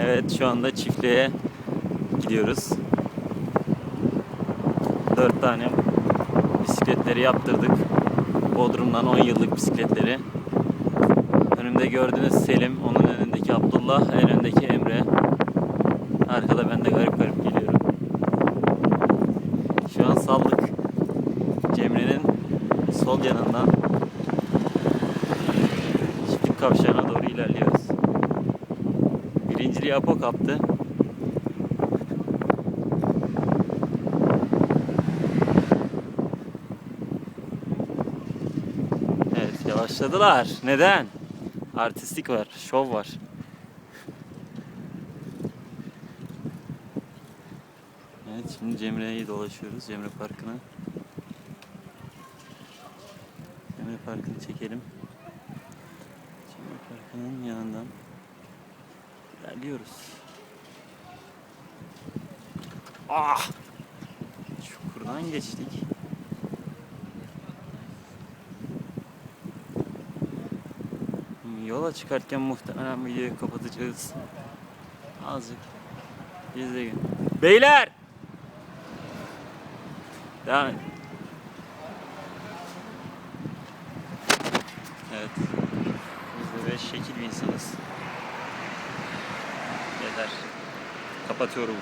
Evet şu anda çiftliğe gidiyoruz. Dört tane bisikletleri yaptırdık. Bodrum'dan 10 yıllık bisikletleri. Önümde gördüğünüz Selim, onun önündeki Abdullah, en öndeki Emre. Arkada ben de garip garip geliyorum. Şu an saldık. Cemre'nin sol yanından çiftlik kavşağına. Birinciliği Apo kaptı. Evet yavaşladılar. Neden? Artistik var, şov var. Evet şimdi Cemre'yi dolaşıyoruz. Cemre Parkı'na. Cemre Parkı'nı çekelim. Cemre Parkı'nın yanından ilerliyoruz. Ah! Çukurdan geçtik. Yola çıkarken muhtemelen videoyu kapatacağız. Azıcık. De Beyler! Devam et. Evet. Biz de beş şekil bir insanız. Yeter. Kapatıyorum.